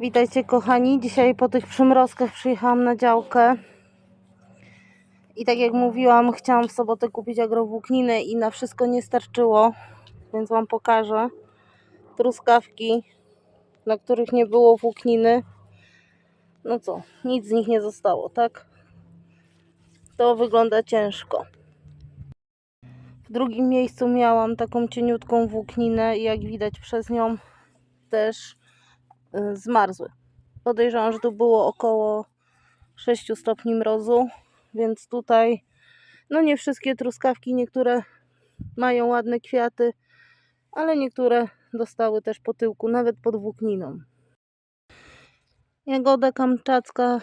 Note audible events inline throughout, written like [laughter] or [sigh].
Witajcie kochani. Dzisiaj po tych przymrozkach przyjechałam na działkę. I tak jak mówiłam, chciałam w sobotę kupić agrowłókninę i na wszystko nie starczyło, więc Wam pokażę. Truskawki, na których nie było włókniny. No co, nic z nich nie zostało, tak? To wygląda ciężko. W drugim miejscu miałam taką cieniutką włókninę i jak widać przez nią też zmarzły. Podejrzewam, że tu było około 6 stopni mrozu, więc tutaj no nie wszystkie truskawki, niektóre mają ładne kwiaty, ale niektóre dostały też po tyłku, nawet pod włókniną. Jagoda kamczacka,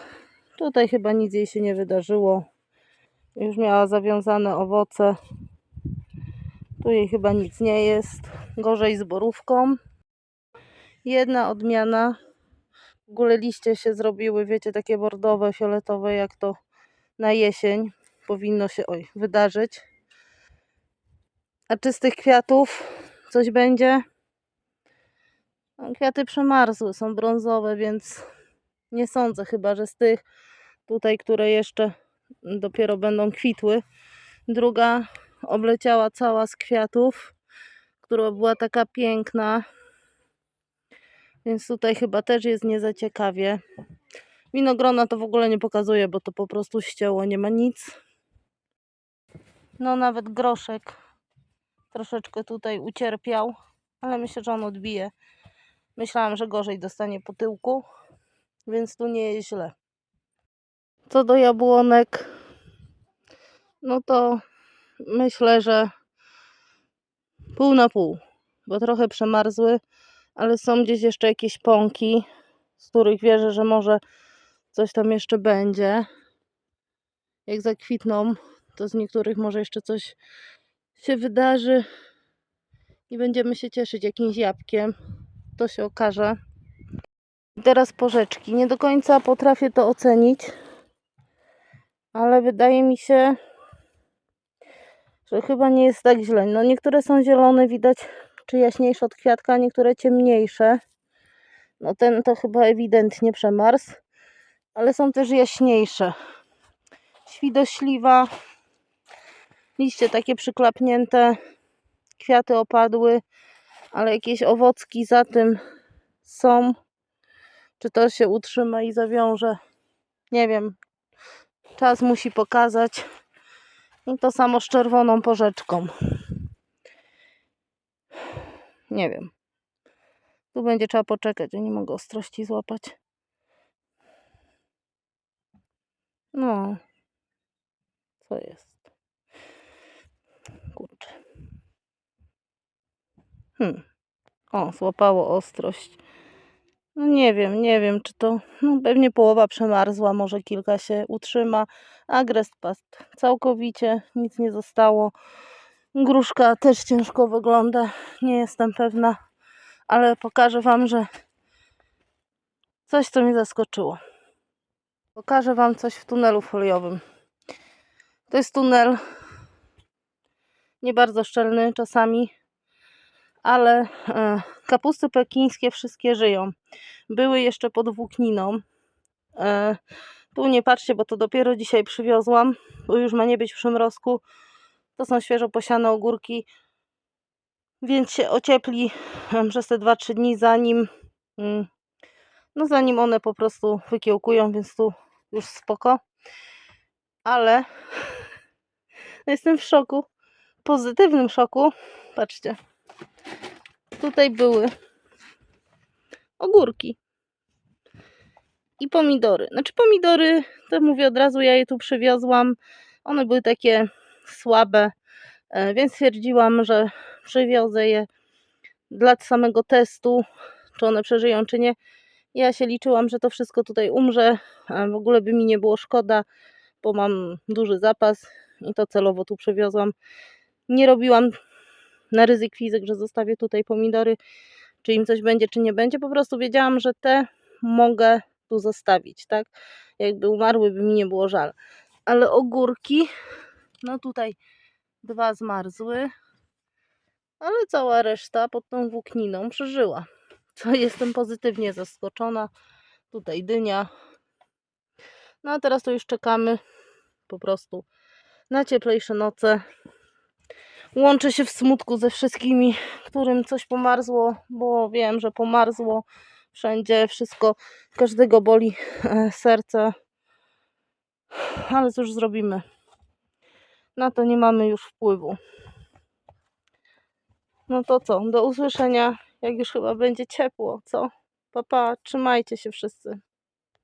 tutaj chyba nic jej się nie wydarzyło. Już miała zawiązane owoce. Tu jej chyba nic nie jest. Gorzej z borówką. Jedna odmiana. W ogóle liście się zrobiły, wiecie, takie bordowe, fioletowe, jak to na jesień powinno się oj, wydarzyć. A czy z tych kwiatów coś będzie? No, Kwiaty przemarzły, są brązowe, więc nie sądzę chyba, że z tych tutaj, które jeszcze dopiero będą kwitły. Druga obleciała cała z kwiatów, która była taka piękna. Więc tutaj chyba też jest nie za ciekawie. Winogrona to w ogóle nie pokazuje, bo to po prostu ścięło, nie ma nic. No nawet groszek troszeczkę tutaj ucierpiał, ale myślę, że on odbije. Myślałam, że gorzej dostanie po tyłku, więc tu nie jest źle. Co do jabłonek, no to myślę, że pół na pół, bo trochę przemarzły, ale są gdzieś jeszcze jakieś pąki, z których wierzę, że może coś tam jeszcze będzie. Jak zakwitną, to z niektórych może jeszcze coś się wydarzy i będziemy się cieszyć jakimś jabłkiem. To się okaże. Teraz porzeczki. Nie do końca potrafię to ocenić, ale wydaje mi się, że chyba nie jest tak źle. No niektóre są zielone, widać, czy jaśniejsze od kwiatka, a niektóre ciemniejsze. No ten to chyba ewidentnie przemarzł, ale są też jaśniejsze. Świdośliwa, liście takie przyklapnięte, kwiaty opadły, ale jakieś owocki za tym są. Czy to się utrzyma i zawiąże? Nie wiem. Czas musi pokazać. I to samo z czerwoną porzeczką. Nie wiem. Tu będzie trzeba poczekać, ja nie mogę ostrości złapać. No. Co jest? Kurczę. Hmm. O, złapało ostrość. No nie wiem, nie wiem, czy to. No pewnie połowa przemarzła, może kilka się utrzyma. Agrest past całkowicie, nic nie zostało. Gruszka też ciężko wygląda, nie jestem pewna, ale pokażę Wam, że coś, co mnie zaskoczyło. Pokażę Wam coś w tunelu foliowym. To jest tunel nie bardzo szczelny czasami, ale e, kapusty pekińskie wszystkie żyją. Były jeszcze pod włókniną. E, tu nie patrzcie, bo to dopiero dzisiaj przywiozłam, bo już ma nie być w przymrozku. To są świeżo posiane ogórki, więc się ociepli przez te 2-3 dni, zanim mm, no zanim one po prostu wykiełkują, więc tu już spoko. Ale jestem w szoku, pozytywnym szoku. Patrzcie, tutaj były ogórki i pomidory. Znaczy pomidory, to mówię od razu, ja je tu przywiozłam. One były takie słabe, e, więc stwierdziłam, że przywiozę je dla samego testu, czy one przeżyją, czy nie. Ja się liczyłam, że to wszystko tutaj umrze, w ogóle by mi nie było szkoda, bo mam duży zapas i to celowo tu przywiozłam. Nie robiłam na ryzyk fizyk, że zostawię tutaj pomidory, czy im coś będzie, czy nie będzie. Po prostu wiedziałam, że te mogę tu zostawić, tak? Jakby umarły, by mi nie było żal. Ale ogórki, no tutaj dwa zmarzły, ale cała reszta pod tą włókniną przeżyła. [laughs] co jestem pozytywnie zaskoczona. Tutaj dynia. No a teraz to już czekamy po prostu na cieplejsze noce. Łączę się w smutku ze wszystkimi, którym coś pomarzło, bo wiem, że pomarzło wszędzie, wszystko, każdego boli e, serce. Ale cóż zrobimy? Na to nie mamy już wpływu. No to co? Do usłyszenia, jak już chyba będzie ciepło, co? Papa, pa, trzymajcie się wszyscy.